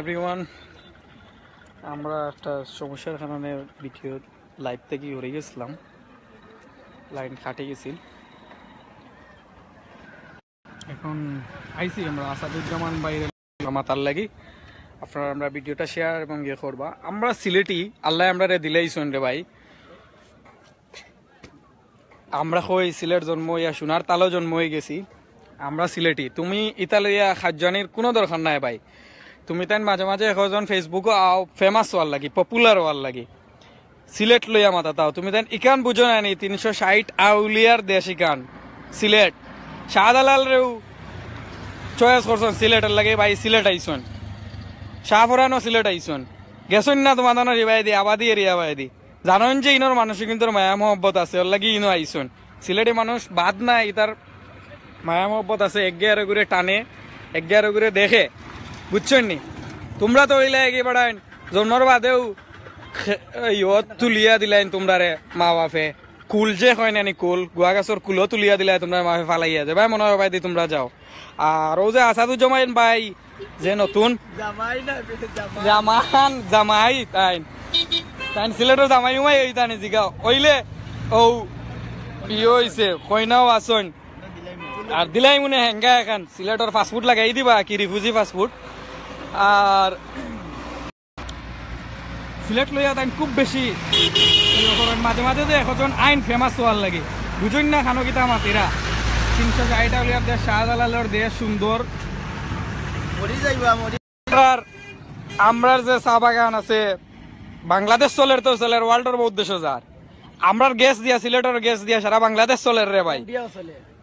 Everyone আমরা একটা সমস্যার কারণে ভিডিও লাইভ থেকে উড়ে গেছিলাম। লাইন কাটে গেছিল। এখন আইসি আমরা আসাদুজ্জামান বাইরে। মাতার লাগি। আপনারা আমরা ভিডিওটা শেয়ার এবং ইয়ে করবা। আমরা সিলেটি, আল্লাহ আমরা রে দিলেই শুন রে ভাই। আমরা কই, সিলেট জন্ম ইয়া সোনার তালো জন্ম হয়ে গেছি। আমরা সিলেটি। তুমি ইতালিয়া খাদ্যানির কোনো দরকার নাই ভাই। তুমি তাই মাঝে মাঝে এখন ফেসবুকও ফেমাস হওয়ার লাগি পপুলার হওয়ার লাগি। সিলেট লইয়া মাথা তাও। তুমি তাই ইকান বুঝো না নি, তিনশো ষাট আউলিয়ার দেশ ইকান সিলেট। শাহদালাল রেও চয়েস করছেন সিলেটের লাগে, ভাই সিলেট আইসন। শাহফরানো সিলেট আইসন। গেছন না তোমার দানো রিবাই দি, আবাদি এরিয়া বাই দি। জানেন যে ইনোর মানুষ কিন্তু মায়া মহব্বত আছে, ওর লাগি ইনো আইসন। সিলেটি মানুষ বাদ নাই তার মায়া মহব্বত আছে এগারো ঘুরে টানে এগারো ঘুরে দেখে। বুঝছেন নি? তোমরা তো হইলে এগিয়ে বাড়াইন জন্মর বাদেও ইয়ত তুলিয়া দিলাইন তোমরা রে মা বাপে কুল যে হয় নানি কুল গুয়া গাছর কুলও তুলিয়া দিলাই তোমরা মা বাপে ফালাইয়া যে ভাই মনে হয় ভাই দি তোমরা যাও। আর ও যে আসাদুজ্জামান ভাই যে নতুন জামান জামাই তাই তাই সিলেটের জামাই উমাই ওই তানি জিগা ওইলে ও ইয়ে হইছে কইনাও আসন আর দিলাই মনে হেঙ্গা এখন। সিলেটর ফাস্টফুড লাগাই দিবা কি রিফিউজি ফাস্টফুড আর সিলেট লইয়া তাই খুব বেশি। মাঝে মাঝে যে এখন আইন ফেমাস হওয়ার লাগে। বুঝুন না খানো কিতা মাতিরা তিনশো ষাটটা লিয়ার দেশ শাহজালালের দেশ সুন্দর আমরার যে চা বাগান আছে বাংলাদেশ চলের তো চলের ওয়ার্ল্ডের বহুত দেশ যার আমরার গ্যাস দিয়া সিলেটের গ্যাস দিয়া সারা বাংলাদেশ চলের রে ভাই।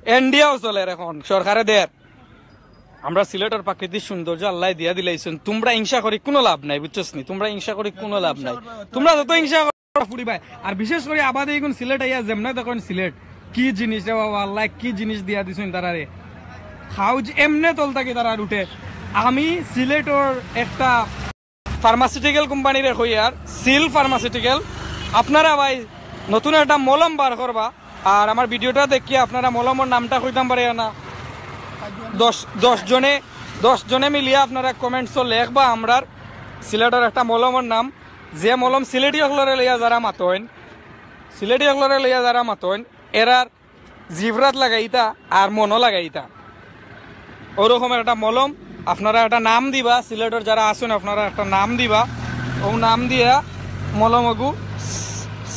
ইন্ডিয়াও চলে এখন, সরকারে দের আমরা সিলেটের প্রাকৃতিক সৌন্দর্য আল্লাহ দিয়া দিলাইছেন। তোমরা হিংসা করি কোনো লাভ নাই বুঝছস নি তোমরা হিংসা করি কোনো লাভ নাই। তোমরা যত হিংসা ফুরিবাই আর বিশেষ করে আবাদে এখন সিলেট আইয়া যেমনে দেখুন সিলেট। কি জিনিস রে বাবা, আল্লাহ কি জিনিস দিয়া দিছেন তারা রে? হাউজ এমনে তল থাকি তারা উঠে আমি সিলেটর একটা ফার্মাসিউটিক্যাল কোম্পানির হইয়ার সিল ফার্মাসিউটিক্যাল আপনারা ভাই, নতুন একটা মলম বার করবা। আর আমার ভিডিওটা দেখিয়ে আপনারা মলমের নামটা কইতাম পারে না। দশ দশ জনে দশ জনে মিলিয়ে আপনারা কমেন্টস লেখবা আমরার সিলেটের একটা মলমের নাম। যে মলম সিলেটি অকলরে লইয়া যারা মাতইন সিলেটি অকলরে লইয়া যারা মাতইন এরার জিভরাত লাগাইতা আর মনও লাগাইতা। ওরকম একটা মলম। আপনারা একটা নাম দিবা, সিলেটের যারা আসুন আপনারা একটা নাম দিবা। ও নাম দিয়া মলমগু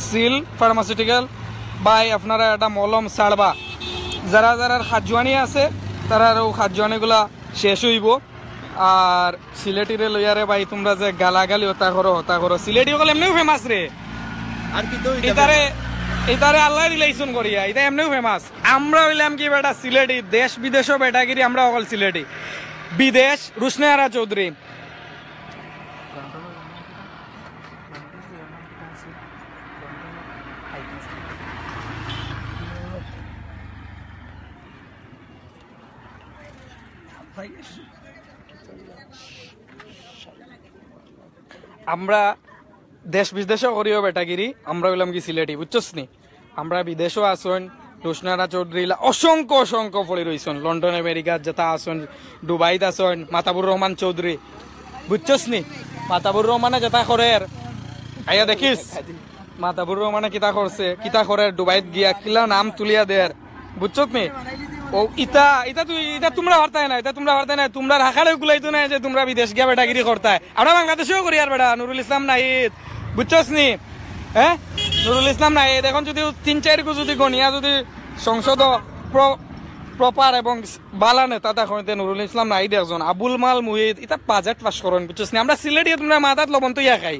সিল ফার্মাসিউটিক্যাল বাই আপনারা একটা মলম ছাড়বা। যারা যারা খাজুয়ানি আছে তারা ও খাজুয়ানিগুলা শেষ হইব। আর সিলেটিরে লইয়ারে ভাই তোমরা যে গালাগালি হতা করো হতা করো। সিলেটি হলে এমনিও ফেমাস রে। আর কি তো এটারে এটারে আল্লাহ রিলেশন করিয়া এটা এমনিও ফেমাস আমরা হইলাম কি বেটা সিলেটি। দেশ বিদেশও বেটাগিরি আমরা অকল সিলেটি। বিদেশ রুশনেহারা চৌধুরী। আমরা দেশ বিদেশও করিও বেটাগিরি। আমরা হইলাম কি সিলেটি বুঝছস নি আমরা বিদেশও আসন রুশনারা চৌধুরীলা অসংখ্য অসংখ্য পড়ে রইছন লন্ডন আমেরিকার যেটা আসন দুবাইত আসন মাতাবুর রহমান চৌধুরী বুঝছস নি মাতাবুর রহমানে যেটা করে আইয়া দেখিস মাতাবুর রহমানে কিতা করছে কিতা করে দুবাইত গিয়া কিলা নাম তুলিয়া দের বুঝছত নি ইতা ইতা তুই তোমরা তোমরা যে বিদেশ বাংলাদেশেও বেটা নাহিদ নি? এখন যদি যদি সংসদ প্রপার এবং বালা নেতা নুরুল ইসলাম নাহিদ একজন, আবুল মাল মুহিদ এটা বাজেট পাস করেন বুঝছস নি? আমরা সিলেটি তোমরা মাথাত লবণ তো ইয়া খাই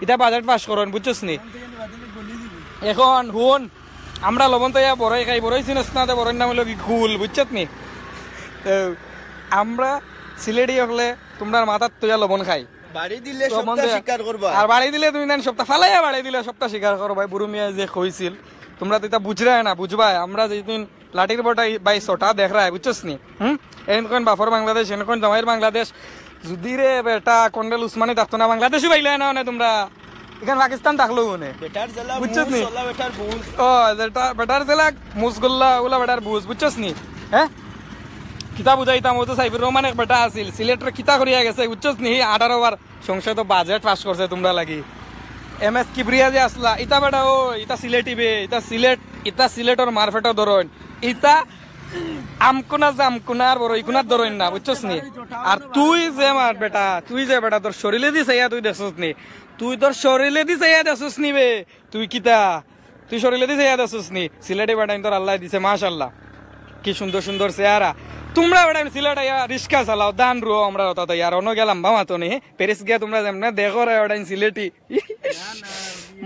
এটা বাজেট পাস করেন বুঝছস এখন হুন আমরা লবণ তো ইয়া বড়ই খাই বড়ই চিনস না তো বড়ই নাম হলো কি কুল বুঝছত নি? আমরা সিলেটি হলে তোমরা মাথার তো ইয়া লবণ খাই। বাড়ি দিলে লবণ স্বীকার করবা। আর বাড়ি দিলে তুমি দেন সপ্তাহ ফালাইয়া বাড়ি দিলে সপ্তাহ স্বীকার করো ভাই বুড়ো মিয়া যে কইছিল তোমরা তো এটা বুঝরাই না বুঝবাই। আমরা যেদিন লাঠির বাই ছটা দেখ রায় বুঝছস নি? হুম? বাফর বাংলাদেশ জামাইয়ের বাংলাদেশ। যদি রে বেটা কন্ডেল উসমানি থাকতো না বাংলাদেশও পাইলে না না তোমরা? এখানে পাকিস্তান থাকল মনে নি? ও বেটার জেলা মুসগুল্লা বেটার বুঝ বুঝছস নি? হ্যাঁ? কিতা বুঝাইতাম ও তো সাইফুর রহমান এক বেটা আছিল সিলেটের কিতা করিয়া গেছে বুঝছস নি? আঠারো বার সংসদ বাজেট পাস করছে তোমরা লাগি। এম এস কিবরিয়া যে আসলা ইতা বেটা ও ইতা সিলেটি বে ইতা সিলেট ইতা সিলেটর মারফেটর ধরন ইতা আমকুনা যে আমকুনার বড় ইকুনার ধরন না বুঝছস নি? আর তুই যে মার বেটা তুই যে বেটা তোর শরীরে দি চাইয়া তুই দেখছস নি? তুই তোর শরীরে দিছে ইয়াদ আসুস নি বে। তুই কিতা? তুই শরীরে দিছে ইয়াদ আসুস নি সিলেটে বেটাইন তোর আল্লাহ দিছে মাশাল্লাহ কি সুন্দর সুন্দর চেহারা। তোমরা বেটাইন সিলেটে রিক্সা চালাও, দান রো আমরা তো ইয়ার অন্য গেলাম বা তো নি। প্যারিস গিয়া তোমরা যেমন দেখো রে বেটাইন সিলেটি।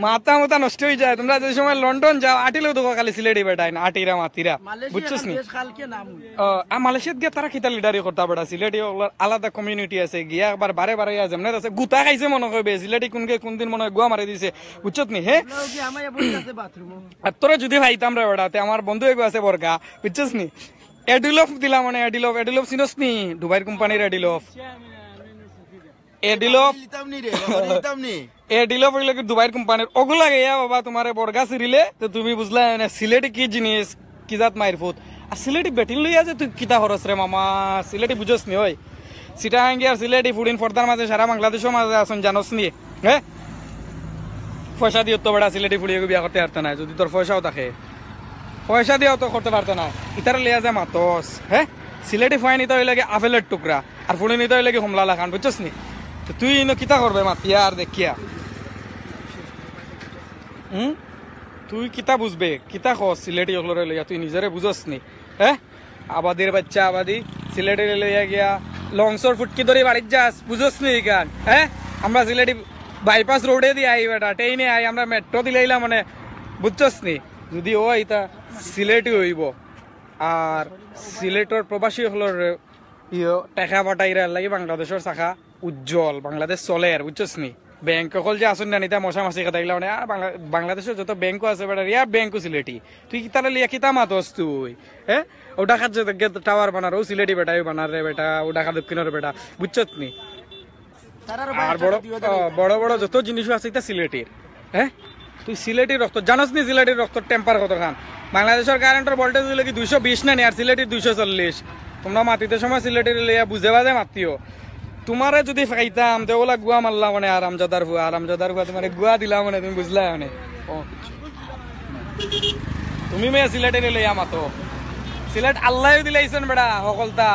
মাথা মাথা নষ্ট হয়ে যায়। তোমরা যে সময় লন্ডন যাও আটিলেও দেখো খালি সিলেটি বেটাই না আটিরা মাতিরা বুঝছিস নি? মালয়েশিয়াত গিয়া তারা কিতা লিডারি করতা বেটা সিলেটি আলাদা কমিউনিটি আছে গিয়া একবার বারে বারে ইয়া যেমন আছে গুতা খাইছে মনে করবে সিলেটি কোনকে কোন দিন মনে হয় গুয়া মারি দিছে। বুঝছত নি? হে? আর তোরা যদি ভাইতাম রে বেড়াতে আমার বন্ধু এগো আছে বরকা বুঝছিস নি? এডিলফ দিলাম মানে এডিলফ এডিলফ চিনস নি? দুবাইর কোম্পানির এডিলফ এডিলফ লিতাম নি রে বাবা লিতাম নি এডিলফ হইলে কি দুবাইর কোম্পানির ওগুলা গিয়া বাবা তোমার বরগা সিরিলে তো তুমি বুঝলা না কি জিনিস কি জাত মাইর ফুট। আর সিলেটি বেটিন লইয়া যে তুই কিতা রে মামা সিলেটি বুঝস নি ওই সিটাহাঙ্গি আর সিলেটি ফুডিন ফর্দার মাঝে সারা বাংলাদেশের মাঝে আসুন জানোস নি। হ্যাঁ পয়সা দিয়ে তো বেড়া সিলেটি ফুড়িয়ে বিয়া করতে পারতো না যদি তোর পয়সাও থাকে। পয়সা দিয়েও তো করতে পারতো না ইতার লিয়া যে মাতস হ্যাঁ সিলেটি ফাইন ইতা হইলে আপেলের টুকরা আর ফুড়ি নিতে হইলে কি হোমলা লাখান বুঝছস নি? তো তুই ইনো কিতা করবে মাতিয়া আর দেখিয়া। হুম? তুই কিতা বুঝবে? কিতা খস সিলেটি ওগুলো লইয়া তুই নিজেরে বুঝস নি হ্যাঁ আবাদির বাচ্চা আবাদি সিলেটি লইয়া গিয়া লংসর ফুটকি ধরে বাড়ির যাস বুঝস নি গান হ্যাঁ আমরা সিলেটি বাইপাস রোডে দিয়ে আই বেটা ট্রেনে আই আমরা মেট্রো দিলাইলাম মানে বুঝছস নি যদি ও ইতা সিলেটি হইব। আর সিলেটর প্রবাসী হলর ইয়ে। টেকা পাঠাইরা লাগি বাংলাদেশের শাখা। উজ্জ্বল বাংলাদেশ চলে আর বুঝছস নি? ব্যাংক সকল যে আসুন না নিতা মশা মাসি কথা মানে আর বাংলা- বাংলাদেশের যত ব্যাংকও আছে বেটা ইয়ার ব্যাংকও সিলেটি তুই কি তাহলে লিয়া কিতা মাতস তুই? হ্যাঁ ও ঢাকার যে টাওয়ার বানার ও সিলেটি বেটা বানার রে বেটা ও ঢাকা দক্ষিণের বেটা বুঝছত নি? আর বড় বড় বড় যত জিনিস আছে এটা সিলেটির হ্যাঁ তুই সিলেটির রক্ত জানোস নি সিলেটির রক্ত টেম্পার কত খান? বাংলাদেশের কারেন্টের ভোল্টেজ দিলে কি দুইশো বিশ না নি আর সিলেটির দুইশো চল্লিশ। তোমরা মাতিতে সময় সিলেটির লইয়া বুঝে বাজে মাতিও। তোমারে যদি খাইতাম তো ওলা গুয়া মারলা মানে আরামজাদার ফুয়া আরামজাদার ফুয়া তোমার গুয়া দিলা মানে তুমি বুঝলা মানে? তুমি মেয়ে সিলেটের লইয়া মাতো। সিলেট আল্লাহ দিলাইছেন বেড়া, সকলতা।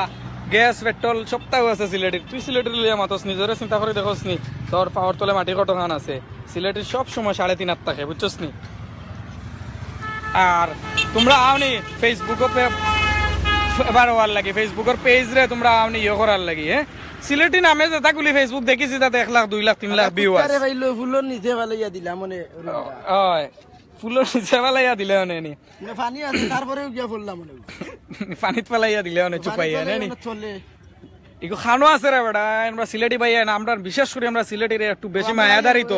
গ্যাস পেট্রোল সবটাও আছে সিলেটের। তুই সিলেটের লইয়া মাতস নিজরে চিন্তা করে দেখোস নি। তোর পাওয়ার তলে মাটি কটখান আছে। সিলেটের সব সময় সাড়ে তিন আট থাকে বুঝছস নি? আর তোমরা আওনি ফেসবুকও এবার হওয়ার লাগে ফেসবুকের পেজ রে তোমরা আওনি ইয়ে করার লাগে হ্যাঁ সিলেটি নামে যেটা গুলি ফেসবুক দেখিছি তাতে এক লাখ দুই লাখ তিন লাখ ভিউ আছে। ফুলৰ নিজে ভালে ইয়া দিলা মানে হয়। ফুলৰ নিচে পেলাইয়া দিলে মানে নি পানী আছে তারপরেও গিয়া ফুললাম মানে। পানিত দিলে মানে চুপাইয়া নে। নি চলে। ইগো খানো আছে রে বেটা আমরা সিলেটি ভাই না আমরা বিশেষ করে আমরা সিলেটির একটু বেশি মায়াদারি তো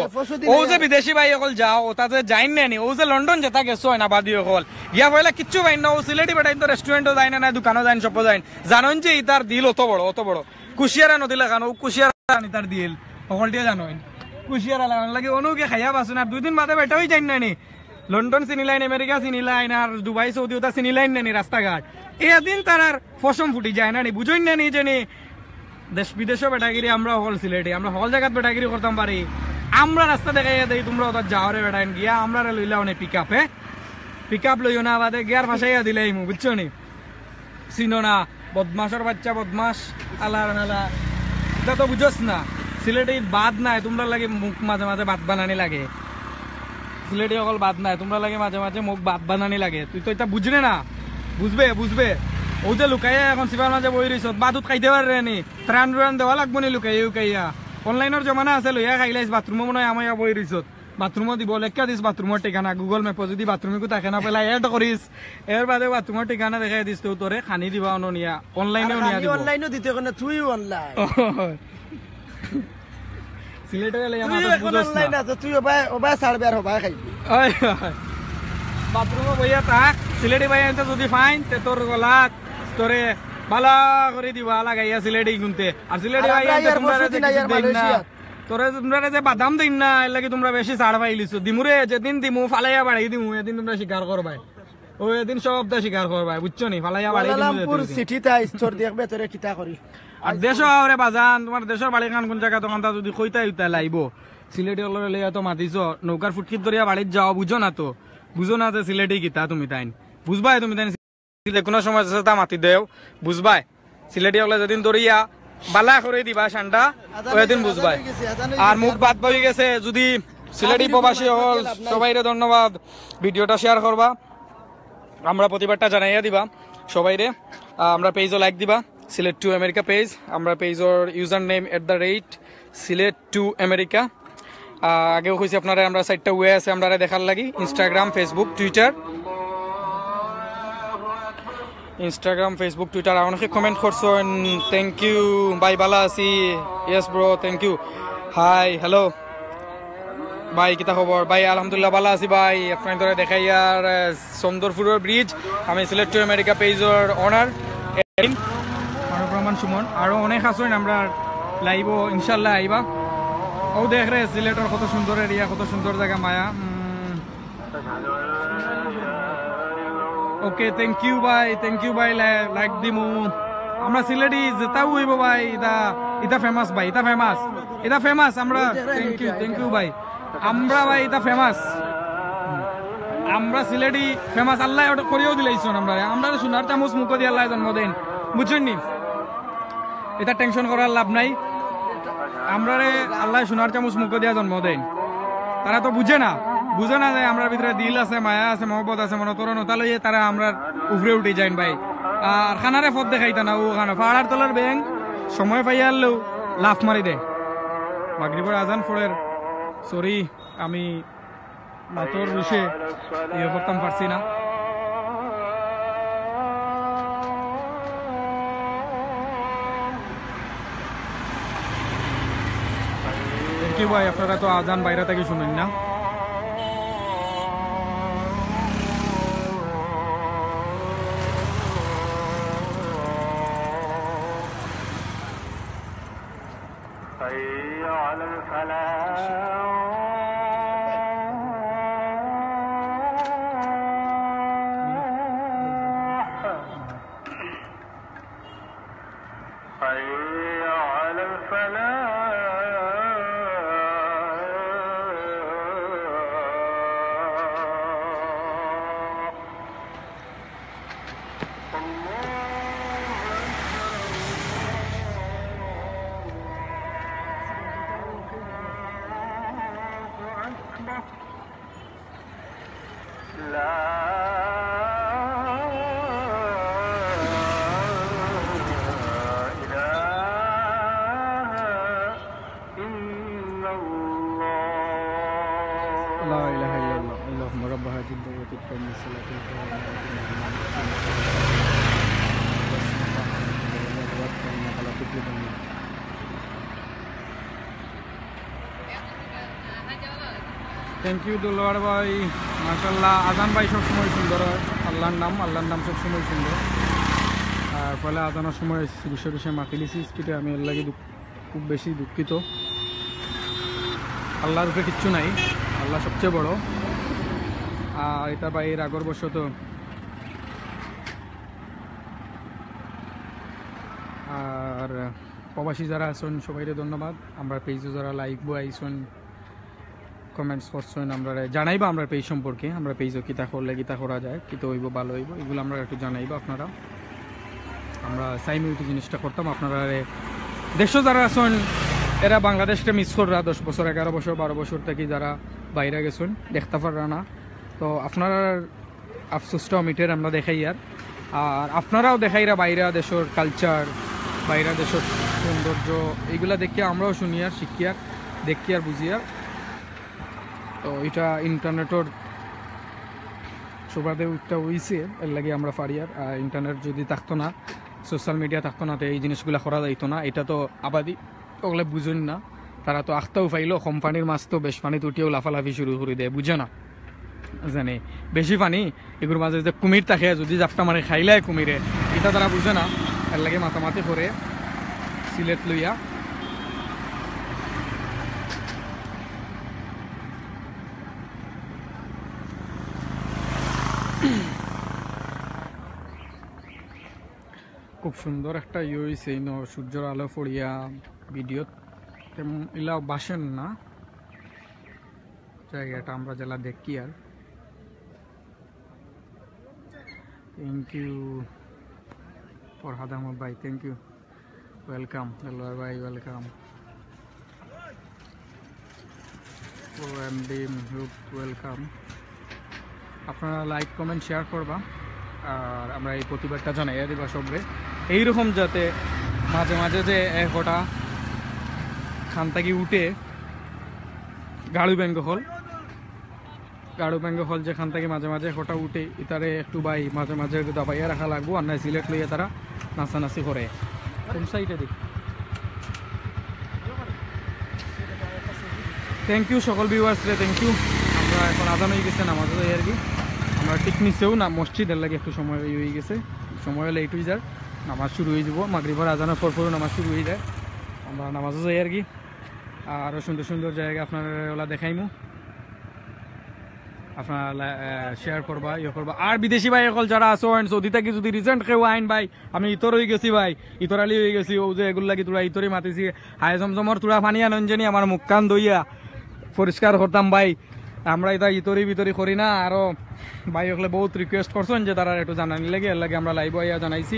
ও যে বিদেশি ভাই অকল যাও যে যাই না নি ও যে লন্ডন যেটা গেছো না বাদি অকল। ইয়া পয়লা কিচ্ছু পাই না ও সিলেটি বেটা তো রেস্টুরেন্টও যায় না দোকানও যায় সব যায় জানোন যে ইতার দিল অত বড় অত বড়। কুশিয়ারা নদিলে খানো কুশিয়ারা ইতার দিল সকলটিয়ে জানোন কুশিয়ারা লাগান লাগে অনুকে খাইয়া বাসুন আর দুই দিন বাদে বেটা হয়ে যাই না লন্ডন চিনি লাইন আমেরিকা চিনি লাইন আর দুবাই, সৌদি ওটা চিনি লাইন নানি রাস্তাঘাট এদিন তার আর ফসম ফুটি যায় না নি বুঝই না নি যে দেশ বিদেশও বেটাগিরি আমরা হল সিলেটি আমরা হল জায়গাত বেটাগিরি করতাম পারি। আমরা রাস্তা দেখাই দেই, তোমরা ওটা যাওয়ারে বেটাইন গিয়া আমরা লইলা অনেক পিক আপ পিক আপ লইও না বাদে গিয়ার ভাসাইয়া দিলে বুঝছ নি? চিনো না। বদমাসর বাচ্চা বদমাস আলা নালা। এটা তো বুঝোস না। সিলেটি বাদ নাই, তোমরা লাগে মুখ মাঝে মাঝে বাদ বানানি লাগে। সিলেটি অকল বাদ নাই, তোমরা লাগে মাঝে মাঝে মুখ বাদ বানানি লাগে। তুই তো এটা বুঝলে না। বুঝবে বুঝবে। ও যে লুকাইয়া এখন সিপার মাঝে বই রইছ বাদুত খাইতে পারে নি। ত্রাণ ত্রাণ দেওয়া লাগবো নি লুকাইয়া লুকাইয়া। অনলাইনের জমানা আছে, লইয়া খাইলাইছ বাথরুমও মনে হয় বই রইছ। বাথরুমও দিব লেখা দিস বাথরুমের ঠিকানা গুগল মেপত যদি বাথরুমে থাকে না পেলাই এড করিস এর বাদে বাথরুমের ঠিকানা দেখাই দিস তো তোরে খানি দিবা অন্য নিয়া অনলাইনেও নিয়া দিব। অনলাইনও দিতে কোনো তুই অনলাইন সিলেটের এখন বুঝোস না অনলাইন আছে তুই ওবাই ওবাই ছাড়বে আর হবাই খাইবি বাথরুমে বইয়া থাক সিলেটি ভাই আনতে যদি ফাইন তে তোর গলাত তোরে ভালো করে দিবা লাগাইয়া সিলেটি গুনতে। আর সিলেটি ভাই আমরা আনতে তোমরা বসতি যে না, তোরে তোমরা যে বাদাম দিন না এর লাগি তোমরা বেশি ছাড় পাইলিছো দিমুরে যেদিন দিমু ফালাইয়া বাড়াই দিমু এদিন তোমরা স্বীকার করবাই ওই এদিন সব দা শিকার করবা বুঝছ নি? ফালাইয়া বাড়ি দিমু সিটিতে স্তর দেখবে তোরে কিতা করি আর দেশ আরে বাজান তোমার দেশের বাড়ি খান কোন জায়গা তখন তা যদি কইতা উইতা লাইব। সিলেটি হলে লইয়া তো মাতিছ নৌকার ফুটকিত ধরিয়া বাড়িত যাও বুঝো না তো? বুঝো না যে সিলেটি কিতা তুমি তাইন। বুঝবাই তুমি তাইন সিলেট কোনো সময় তা মাতি দেও। বুঝবাই। সিলেটি হলে যেদিন ধরিয়া বালা করে দিবা ঠান্ডা ওই দিন বুঝবাই। আর মুখ বাদ বই গেছে যদি সিলেটি প্রবাসী হল সবাইরে ধন্যবাদ। ভিডিওটা শেয়ার করবা। আমরা প্রতিবারটা জানাইয়া দিবা সবাইরে। আমরা পেজও লাইক দিবা সিলেট টু আমেরিকা পেজ আমরা পেজর user name at the rate Sylhet to America আগেও কইছি আপনারা আমরা সাইটটা ওয়ে আছে আমরা দেখার লাগি। Instagram Facebook Twitter Instagram Facebook Twitter অনেকে কমেন্ট করছেন থ্যাংক ইউ বাই বালা আছি yes bro thank you hi hello ভাই কিতা খবর ভাই আলহামদুলিল্লাহ ভালো আছি ভাই আপনার ধরে দেখাই আর সুন্দরপুরের ব্রিজ আমি সিলেট টু আমেরিকা পেজর অনার রহমান সুমন। আরও অনেক আছেন আমরা লাইব ইনশাল্লাহ আইবা ও দেখ রে সিলেটের কত সুন্দর এরিয়া কত সুন্দর জায়গা মায়া। ওকে থ্যাংক ইউ ভাই থ্যাংক ইউ ভাই লাইক দি দিমু আমরা সিলেটি যেটাও হইব, ভাই। ইটা ইটা ফেমাস ভাই। ইটা ফেমাস এটা ফেমাস আমরা থ্যাংক ইউ থ্যাংক ইউ ভাই আমরা, ভাই, এটা ফেমাস আমরা সিলেটি ফেমাস আল্লাহ ওটা করিয়েও দিলাইছন আমরা। আমরা সোনার চামচ মুখ দিয়ে আল্লাহ জন্মদিন। বুঝছেন নি? এটা টেনশন করার লাভ নাই। আমরা আল্লাহ সোনার চামচ মুখ দিয়া জন্ম দেন তারা তো বুঝে না। বুঝে না যে আমরা ভিতরে দিল আছে, মায়া আছে, মহব্বত আছে, মনে তোর লইয়ে তারা আমরা উফরে উঠে যাইন ভাই। আর খানারে ফদ দেখাইতা না, ও খানা, পাহাড়ার তলার ব্যাং সময় পাইয়া আনলেও লাফ মারি দে। মাগরিবের আজান ফোরের সরি আমি মাতর রুশে ইয়ে করতাম, পারছি না। কি ভাই, আপনারা তো আজান বাইরে থেকে শুনেন না। থ্যাংক ইউ দুলোয়ার ভাই মাশাল্লাহ আজান ভাই সবসময় সুন্দর হয়। আল্লাহর নাম আল্লাহর নাম সবসময় সুন্দর। আর ফলে আজানোর সময় বিশ্ব বিষয়ে মাতিলিছি স্কিটে আমি এর লাগে খুব বেশি দুঃখিত। আল্লাহর উপরে কিচ্ছু নাই। আল্লাহ সবচেয়ে বড়। আর এটা বা এর আগর বছর তো আর প্রবাসী যারা আছেন, সবাইকে ধন্যবাদ। আমরা পেজে যারা লাইক বই আইসন কমেন্টস করছেন, আমরা জানাইবা আমরা পেজ সম্পর্কে, আমরা পেজও কিতা করলে কিতা করা যায়, কিতা হইব, ভালো হইব, এগুলো আমরা একটু জানাইবা আপনারা। আমরা সাইমিউটি জিনিসটা করতাম, আপনারা দেশ যারা আছেন, এরা বাংলাদেশটা মিস কররা, দশ বছর, এগারো বছর, বারো বছর থেকে যারা বাইরে গেছেন, দেখতে পাররা না। তো আপনার আফসোসটা মিটের আমরা দেখাই আর। আর আপনারাও দেখাইরা বাইরা দেশের কালচার বাইরা দেশের সৌন্দর্য এইগুলা দেখিয়া আমরাও শুনি আর, শিখি আর, দেখি আর, বুঝি আর। তো এটা ইন্টারনেটের সুবাদে উঠটা হইছে, এর লাগে আমরা পারি আর ইন্টারনেট যদি থাকতো না সোশ্যাল মিডিয়া থাকতো না, তো এই জিনিসগুলো করা যাইতো না, এটা তো আবাদি ওগুলো বুঝুন না। তারা তো আখতাও পাইলো, কোম্পানির মাছ তো বেশ পানিতে উঠিয়েও লাফালাফি শুরু করে দেয়, বুঝে না? জানে, বেশি পানি এগুলোর মাঝে যে কুমির থাকে, যদি জাপটা মারে, খাইলে কুমিরে, এটা তারা বুঝে না, এর লাগে মাতামাতি করে সিলেট লইয়া খুব সুন্দর একটা ইয়ে হয়েছে এই ন সূর্যের আলো পড়িয়া ভিডিও এলা বাসেন না। জায়গাটা আমরা জেলা দেখি আর। থ্যাংক ইউ ফরহাদ আহমদ ভাই থ্যাংক ইউ ওয়েলকাম দেলোয়ার ভাই ওয়েলকাম এম ডি ওয়েলকাম আপনারা লাইক কমেন্ট শেয়ার করবা। আর আমরা এই প্রতিবাদটা জানাই দিবা সবরে। এইরকম যাতে মাঝে মাঝে যে একটা খান থাকি উঠে গাড়ু ব্যাঙ্গ হল। গাড়ু ব্যাঙ্গ হল যেখান থেকে মাঝে মাঝে হটা উঠে, ইতারে একটু বাই মাঝে মাঝে দাবাইয়া রাখা লাগবো, আর নাই সিলেট লইয়া তারা নাচানাচি করে। থ্যাংক ইউ সকল ভিউয়ার্স রে থ্যাংক ইউ আমরা এখন আজান হয়ে গেছে, নামাজ আর কি আমরা ঠিক নিচেও না, মসজিদের লাগে একটু সময় হয়ে গেছে। সময় হলে এইটুই যার নামাজ শুরু হয়ে যাব। মাগরিবার আজানের পর পরও নামাজ শুরু হয়ে যায়। আমরা নামাজও যাই আর কি। আরও সুন্দর সুন্দর জায়গা আপনার ওলা দেখাইমু। আপনারা শেয়ার করবা ইয়ে করবা। আর বিদেশি ভাই অকল যারা আছো আইন সৌদি থেকে, যদি রিসেন্ট কেউ আইন ভাই, আমি ইতর হয়ে গেছি ভাই ইতরালি হয়ে গেছি, ও যে এগুলো লাগি তোরা ইতরে মাতিছি। হাই জমজমর তোরা পানি আনন জানি আমার মুখ কান দইয়া পরিষ্কার করতাম ভাই। আমরা এটা ইতরি বিতরি করি না, আরও ভাই ওগুলো বহুত রিকোয়েস্ট করছেন যে তারা একটু জানানি লাগে, এর লাগে আমরা লাইভ আইয়া জানাইছি।